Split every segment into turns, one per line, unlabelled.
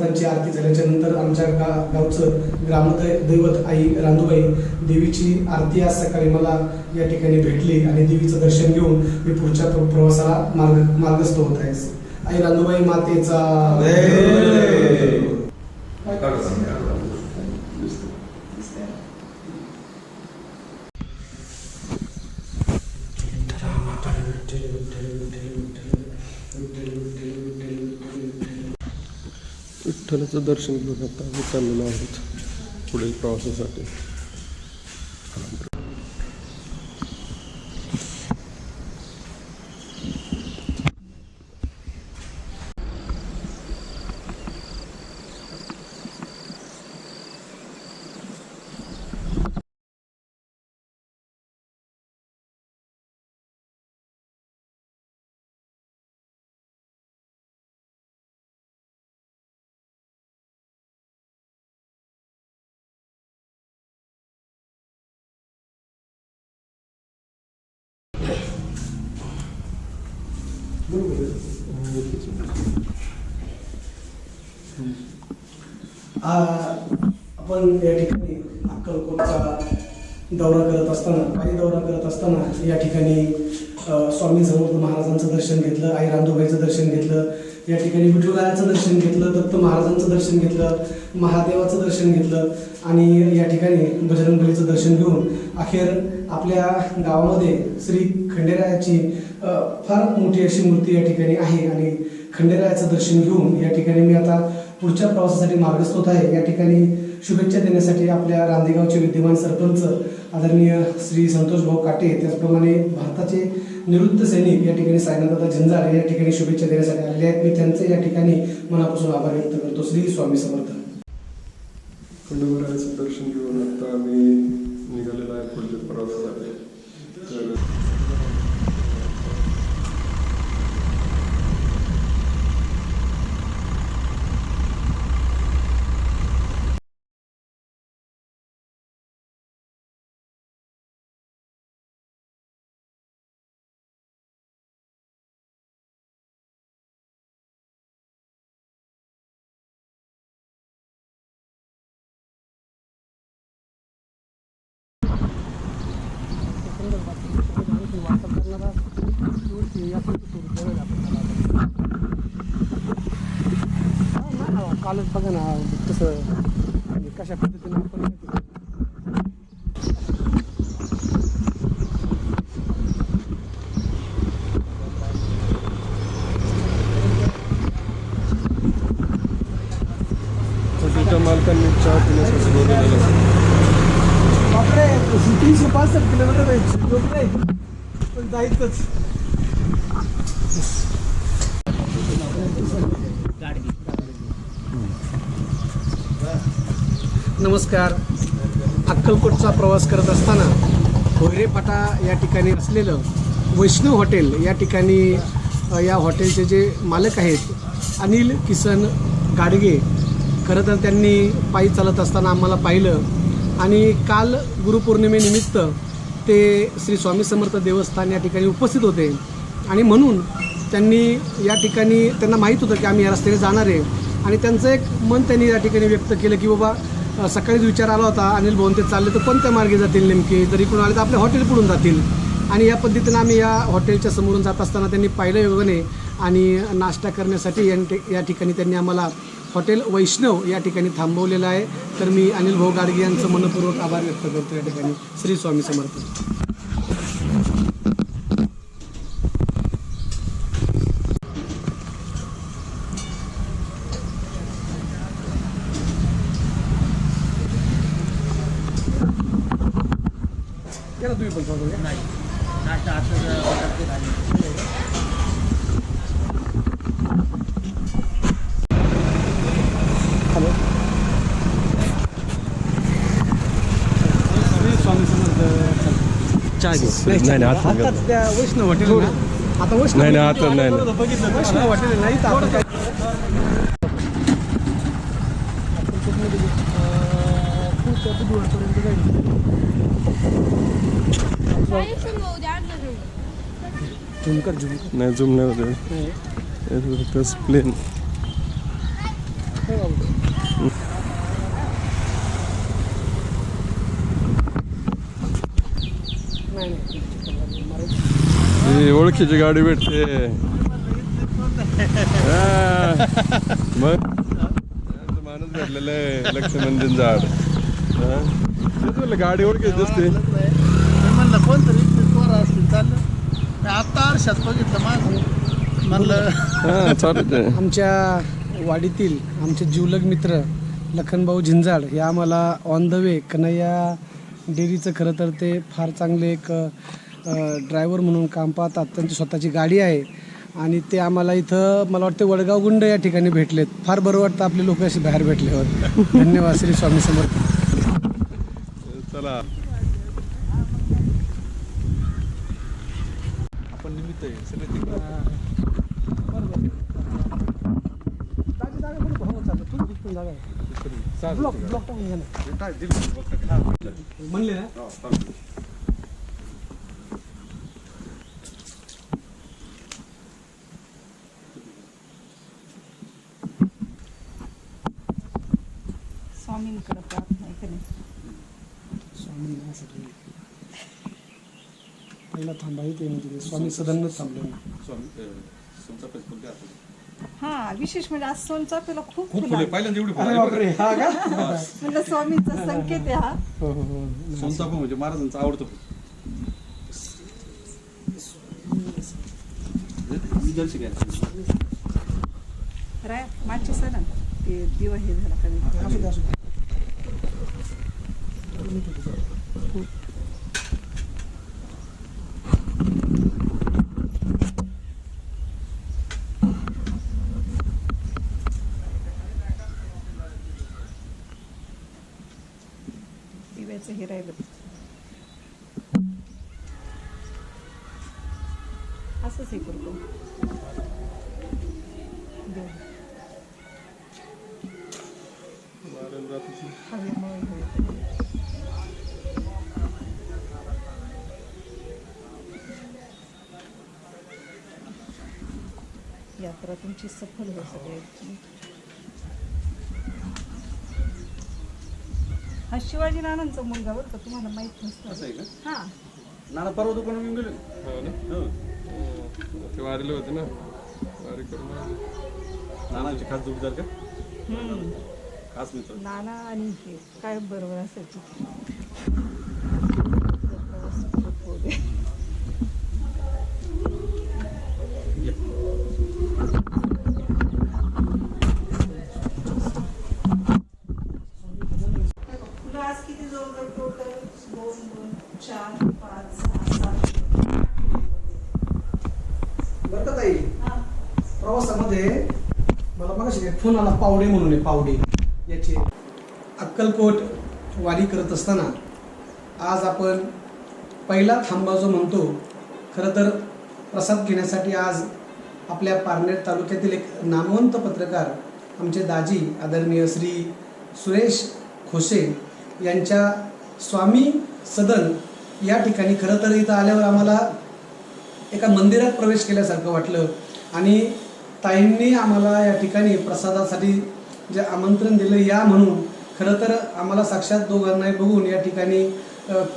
समर्थांची आरती झाल्याच्यानंतर आमच्या गा गावचं ग्रामदै दैवत आई रांदूबाई देवीची आरती आज सकाळी मला या ठिकाणी भेटली आणि देवीचं दर्शन घेऊन मी पुढच्या प्र- प्रवासाला मार्ग मार्गस्थ होत आहे. आई रांदूबाई मातेचा.
विठ्ठलाचं दर्शन घेऊन आता आम्ही चाललेलो आहोत पुढील प्रवासासाठी.
आपण या ठिकाणी अक्कलकोटचा दौरा करत असताना पायी दौरा करत असताना या ठिकाणी स्वामी समर्थ महाराजांचं दर्शन घेतलं आई रामदोबाईचं दर्शन घेतलं या ठिकाणी विठुरायाचं दर्शन घेतलं दत्त महाराजांचं दर्शन घेतलं महादेवाचं दर्शन घेतलं आणि या ठिकाणी बजरंगबलीचं दर्शन घेऊन अखेर आपल्या गावामध्ये श्री खंडेरायाची फार मोठी अशी मूर्ती या ठिकाणी आहे आणि खंडेरायाचं दर्शन घेऊन या ठिकाणी मी आता पुढच्या प्रवासासाठी मार्गस्थ होत आहे. या ठिकाणी शुभेच्छा देण्यासाठी आपल्या रांदेगावचे विद्यमान सरपंच आदरणीय श्री संतोष भाऊ काटे त्याचप्रमाणे भारताचे निवृत्त सैनिक या ठिकाणी सायनादादा झंजार या ठिकाणी शुभेच्छा देण्यासाठी आलेले आहेत. मी त्यांचे या ठिकाणी मनापासून आभार व्यक्त करतो. श्री स्वामी समर्थ.
खंडोबरायाचं दर्शन घेऊन आता आम्ही निघालेलो आहे पुढच्या प्रवासासाठी. तर
कालच बघा ना कसं कशा पद्धतीने आपण
हॉटेलच्या मालकांनी चहा पिण्यासाठी बोलवलेलं आहे.
बापरे तीनशे पासष्ट किलोमीटर आहे पण जायचंच. नमस्कार. अक्कलकोटचा प्रवास करत असताना भोयरेपाटा या ठिकाणी असलेलं वैष्णव हॉटेल या ठिकाणी या हॉटेलचे जे मालक आहेत अनिल किसन गाडगे खरं तर त्यांनी पायी चालत असताना आम्हाला पाहिलं आणि काल गुरुपौर्णिमेनिमित्त ते श्री स्वामी समर्थ देवस्थान या ठिकाणी उपस्थित होते. आणि म्हणून त्यांनी या ठिकाणी त्यांना माहीत होतं की आम्ही या रस्त्याने जाणार आहे. आणि त्यांचं एक मन त्यांनी या ठिकाणी व्यक्त केलं की बाबा सकाळीच विचार आला होता अनिल भवन ते चालले तर कोणत्या मार्गे जातील नेमके? जर इकडून आले तर आपले हॉटेल पुढून जातील. आणि या पद्धतीनं आम्ही या हॉटेलच्या समोरून जात असताना त्यांनी पाहिलं योगाने आणि नाश्ता करण्यासाठी या या ठिकाणी त्यांनी आम्हाला हॉटेल वैष्णव या ठिकाणी थांबवलेलं आहे. तर मी अनिल भाऊ गाडगे यांचं मनपूर्वक आभार व्यक्त करतो या ठिकाणी. श्री स्वामी समर्थ. स्वागत
नाही. नाश्ता असं
घेऊ. नाही नाही आता
वैष्णव हॉटेल ना? आता वैष्णव
नाही, नाही, आता नाही,
वैष्णव हॉटेल नाही तर आपण काय अक्कलकोटमध्ये, अं, पुढच्या बुधवारपर्यंत जाईल
Try some low down the room.
झुमकर झुमकर
नाही झूम नाही होते
नाही
फक्त प्लेन
हो बाबा. नाही नाही मराठी.
ही ओळखीची गाडी भेटते हा. मग यांचं माणूस भेटलेलं आहे लक्ष्मण झाड हा. तेच म्हणलं, गाडी ओळखीची असते
मी म्हणलं कोणतरी पोरं असतील चाललं. मी आत्ता आरशात बघितलं माझं म्हणलं
हा चालत
आमच्या वाडीतील आमचे जिवलग मित्र लखनभाऊ झिंजाड हे आम्हाला ऑन द वे कन्हैया डेअरीचं खरं तर ते फार चांगले एक ड्रायव्हर म्हणून काम पाहतात. त्यांची स्वतःची गाडी आहे आणि ते आम्हाला इथं मला वाटतं वडगाव गुंड या ठिकाणी भेटलेत. फार बरं वाटतं आपले लोक असे बाहेर भेटल्यावर. धन्यवाद श्री स्वामी समर्थ.
चला.
आपण निमित्त आहे सगळे ना म्हणले ना
स्वामींकडे प्रार्थना आहे का नाही
स्वामी पहिला थांबा इथे म्हणजे स्वामी सदनच थांबले
हा विशेष म्हणजे आज सोनचाफेला खूप
खूप
फुलं
फुले.
आहेत.
पहिल्यांदा एवढी
अरे
फुले
बापरे हा का?
म्हणलं स्वामींचा संकेत आहे हा.
हो हो हो.
म्हणजे महाराजांचं आवडतं फुल.
निदर्शक आहे.
राय माची सण ते दिवा हे झाला
असू
कधी
दे असू दे
हे राहिलं. असंच हे करतो. देव. यात्रा तुमची सफल हो सगळ्यांची. हा शिवाजी नानांचा मुलगा बरं का तुम्हाला माहीत
असं आहे
नसतं
का?
हा.
नाना परवा दुकान येऊन गेले?
हो ना.
हो.
ते वारले होते ना. वारी करून आले.
नानाची खास जोडीदार का?
हम्म.
खास मित्र.
नाना आणि हे काय बरोबर असायचं तुला आज किती जवळ टोटल दोन दोन चार पाच सहा सात
बरं का ताई
हा.
प्रवासामध्ये मला पावडे म्हणून आहे पावडे. याचे अक्कलकोट वारी करत असताना आज आपण पहिला थांबा जो म्हणतो खरं तर प्रसाद घेण्यासाठी आज आपल्या पारनेर तालुक्यातील एक नामवंत पत्रकार आमचे दाजी आदरणीय श्री सुरेश खोसे यांच्या स्वामी सदन या ठिकाणी खरं तर इथं आल्यावर आम्हाला एका मंदिरात प्रवेश केल्यासारखं वाटलं. आणि ताईंनी आम्हाला या ठिकाणी प्रसादासाठी जे आमंत्रण दिलं या म्हणून खरं तर आम्हाला साक्षात दोघांनाही बघून या ठिकाणी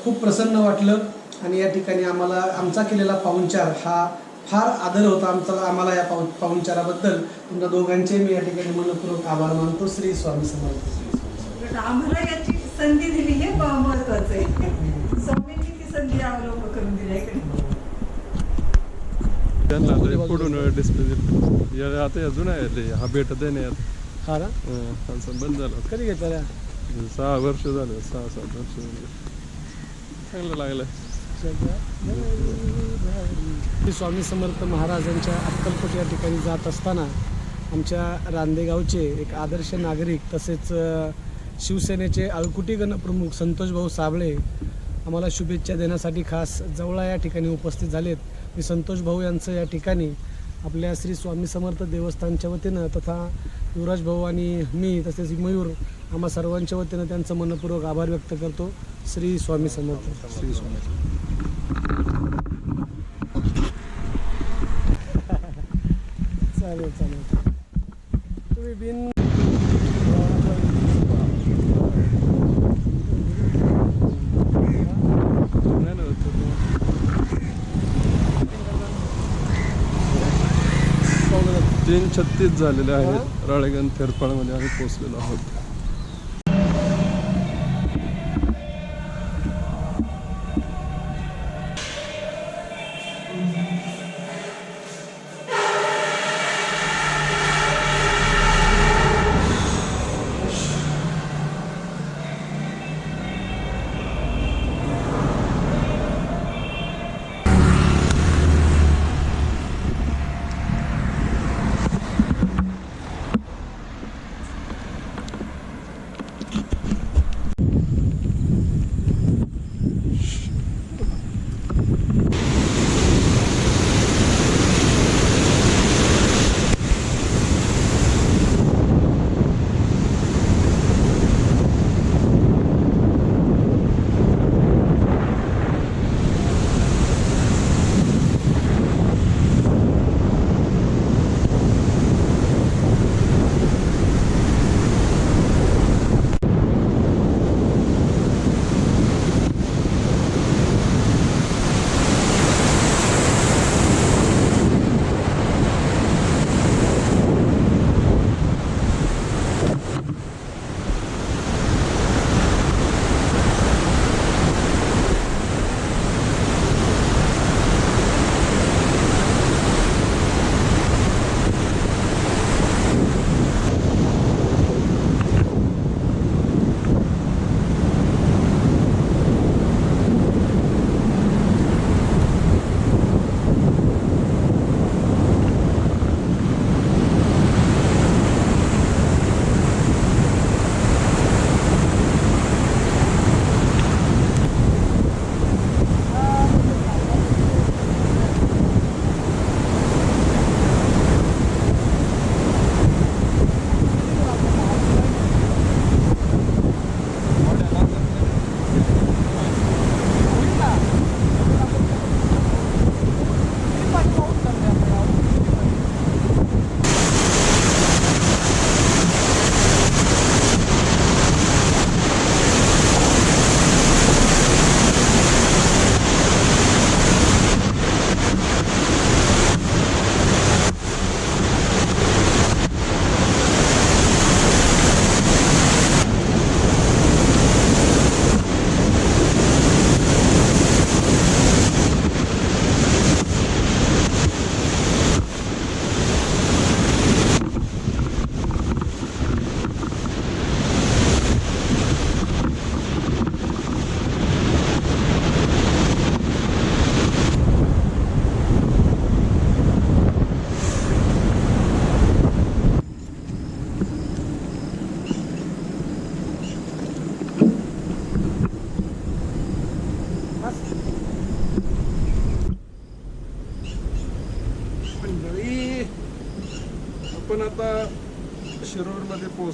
खूप प्रसन्न वाटलं आणि या ठिकाणी आम्हाला आमचा केलेला पाहुणचार हा फार आदर होता आमचा आम्हाला या पाहु पाहुणचाराबद्दल. तुमच्या दोघांचे मी या ठिकाणी मनपूर्वक आभार मानतो. श्री स्वामी समर्थ.
आम्हाला याची संधी दिली हे महत्वाचं आहे. स्वामींनी ती संधी अवलंब करून दिली
त्यांना आता पुढून डिस्प्ले या आता या जुना आहे लय. हा भेटत आहे नाही आता
हा ना
बंद झाला.
कधी घेतला
सहा वर्ष झालं सहा सात वर्ष झाले. चांगलं लागलं.
स्वामी समर्थ महाराजांच्या अक्कलकोट या ठिकाणी जात असताना आमच्या रांदेगावचे एक आदर्श नागरिक तसेच शिवसेनेचे अळकुटी गणप्रमुख संतोष भाऊ साबळे आम्हाला शुभेच्छा देण्यासाठी खास जवळा या ठिकाणी उपस्थित झालेत. मी संतोष भाऊ यांचं या ठिकाणी आपल्या श्री स्वामी समर्थ देवस्थानच्या वतीनं तथा युवराज भाऊ आणि मी तसेच मयूर आम्हा सर्वांच्या वतीनं त्यांचं मनपूर्वक आभार व्यक्त करतो. श्री स्वामी समर्थ.
श्री स्वामी
चालेल चालेल.
तीन छत्तीस झालेले आहेत. राळेगण फेरफाळमध्ये आम्ही पोहोचलेलो आहोत.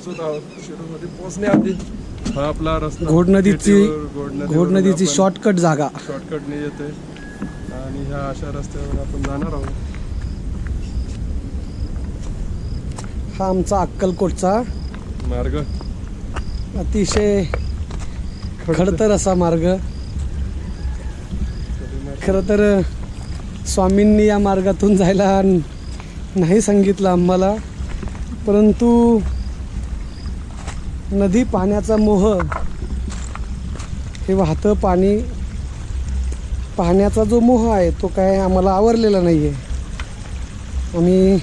पोहोचत आहोत. शिरूरमध्ये हा आपला रस्ता
घोड नदीची
घोड
नदीची शॉर्टकट जागा.
शॉर्टकटने येते आणि ह्या अशा रस्त्यावर आपण जाणार आहोत.
हा आमचा अक्कलकोटचा
मार्ग.
अतिशय खडतर असा मार्ग. खरं तर स्वामींनी या मार्गातून जायला नाही सांगितलं आम्हाला. परंतु नदी पाण्याचा मोह. हे वाहतं पाणी पाहण्याचा जो मोह आहे तो काय आम्हाला आवरलेला नाही आहे आम्ही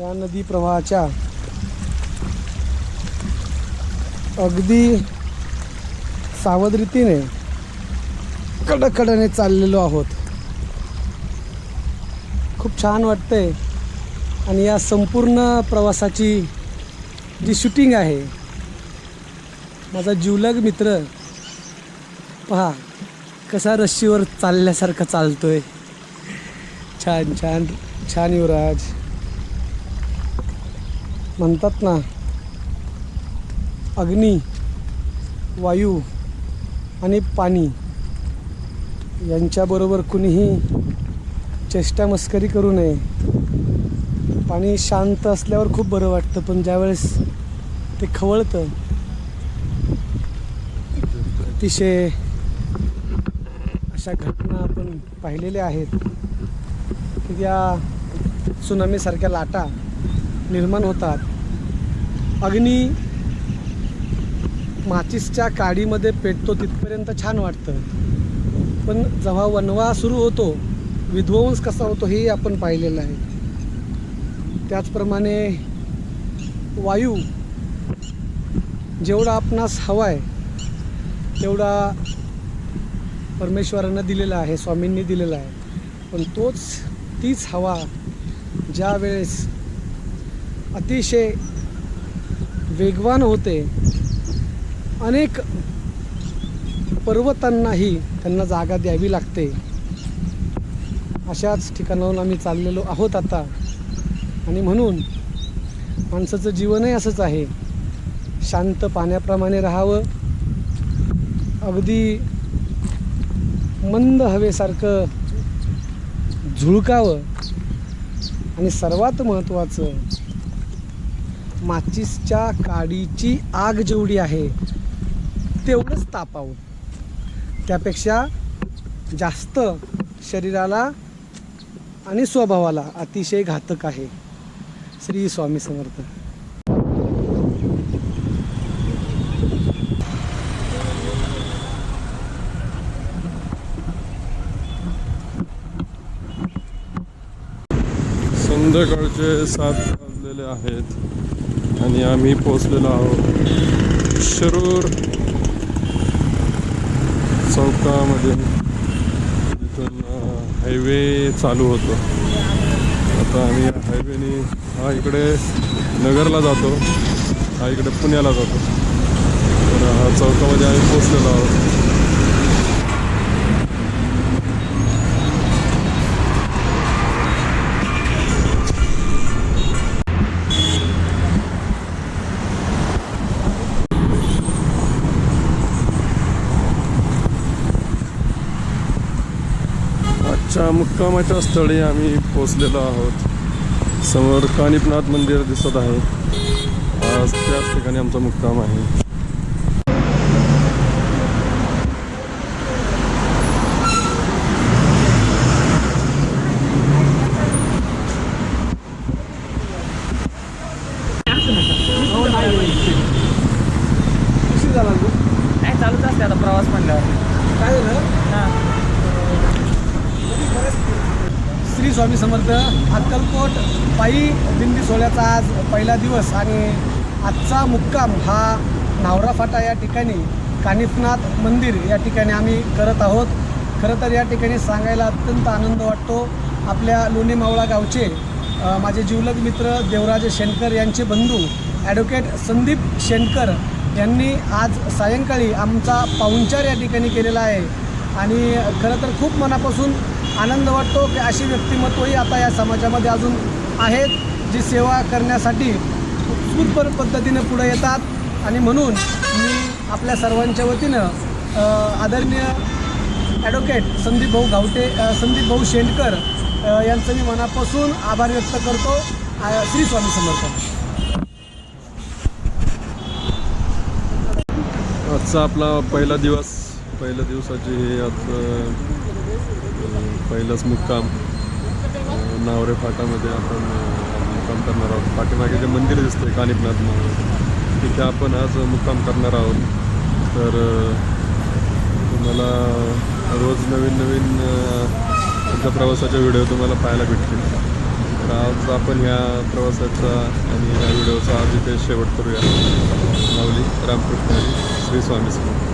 या नदी प्रवाहाच्या अगदी सावध रीतीने कडकडाने चाललेलो आहोत. खूप छान वाटतंय. आणि या संपूर्ण प्रवासाची जी शूटिंग आहे माझा जिवलग मित्र पहा कसा रस्सीवर चालल्यासारखा आहे छान छान छान युवराज. म्हणतात ना अग्नी वायू आणि पाणी यांच्याबरोबर कुणीही चेष्टा मस्करी करू नये. पाणी शांत असल्यावर खूप बरं वाटतं पण ज्यावेळेस ते खवळतं अतिशय अशा घटना आपण पाहिलेल्या आहेत. की या सुनामीसारख्या लाटा निर्माण होतात. अग्नी माचीसच्या काडीमध्ये पेटतो तिथपर्यंत छान वाटतं. पण जेव्हा वनवा सुरू होतो विध्वंस कसा होतो हे आपण पाहिलेलं आहे. त्याचप्रमाणे वायू जेवढा आपणास हवा आहे तेवढा परमेश्वरानं दिलेला आहे स्वामींनी दिलेला आहे. पण तोच तीच हवा ज्या वेळेस अतिशय वेगवान होते अनेक पर्वतांनाही त्यांना जागा द्यावी लागते. अशाच ठिकाणाहून आम्ही चाललेलो आहोत आता. आणि म्हणून माणसाचं जीवनही असंच आहे. शांत पाण्याप्रमाणे राहावं. अगदी मंद हवेसारखं झुळकावं. आणि सर्वात महत्त्वाचं माचीसच्या काडीची आग जेवढी आहे तेवढंच तापावं त्यापेक्षा जास्त शरीराला आणि स्वभावाला अतिशय घातक आहे. श्री स्वामी समर्थ.
संध्याकाळचे सात वाजलेले आहेत आणि आम्ही पोचलेलो आहोत शिरूर चौकामध्ये. तिथून हायवे चालू होतो. आता आम्ही हायवेने हा इकडे नगरला जातो हा इकडे पुण्याला जातो. तर हा चौकामध्ये आम्ही पोचलेलो आहोत. आमच्या मुक्कामाच्या स्थळी आम्ही पोचलेलो आहोत. समोर कानिपनाथ मंदिर दिसत आहे. आज त्याच ठिकाणी आमचा मुक्काम आहे
कशी झाला तू
नाही चालूच असते आता प्रवास म्हणल्यावर
काय झालं श्री स्वामी समर्थ अक्कलकोट पायी दिंडी सोहळ्याचा आज पहिला दिवस आणि आजचा मुक्काम हा नावरा फाटा या ठिकाणी कानिफनाथ मंदिर या ठिकाणी आम्ही करत आहोत. खरं तर या ठिकाणी सांगायला अत्यंत आनंद वाटतो. आपल्या लोणी मावळा गावचे माझे जिवलग मित्र देवराज शेणकर यांचे बंधू ॲडव्होकेट संदीप शेणकर यांनी आज सायंकाळी आमचा पाहुणचार या ठिकाणी केलेला आहे. आणि खरं तर खूप मनापासून आनंद वाटतो की अशी व्यक्तिमत्वही आता या समाजामध्ये अजून आहेत. जी सेवा करण्यासाठी उत्स्फूर्त पद्धतीनं पुढे येतात. आणि म्हणून मी आपल्या सर्वांच्या वतीनं आदरणीय ॲडव्होकेट संदीप भाऊ गावटे संदीप भाऊ शेंडकर यांचं मी मनापासून आभार व्यक्त करतो. श्री स्वामी समर्थ.
आजचा आपला पहिला दिवस पहिल्या दिवसाची हे आज पहिलाच मुक्काम. नावरे फाटामध्ये आपण मुक्काम करणार आहोत. पाठीमागे जे मंदिर आहे कानिपनाथ म्हणून तिथे आपण आज मुक्काम करणार आहोत. तर तुम्हाला रोज नवीन नवीन अं, तुमच्या प्रवासाचे व्हिडिओ तुम्हाला पाहायला भेटतील. तर आज आपण ह्या प्रवासाचा आणि ह्या व्हिडिओचा आज इथे शेवट करूया. माऊली रामकृष्ण श्री स्वामी समर्थ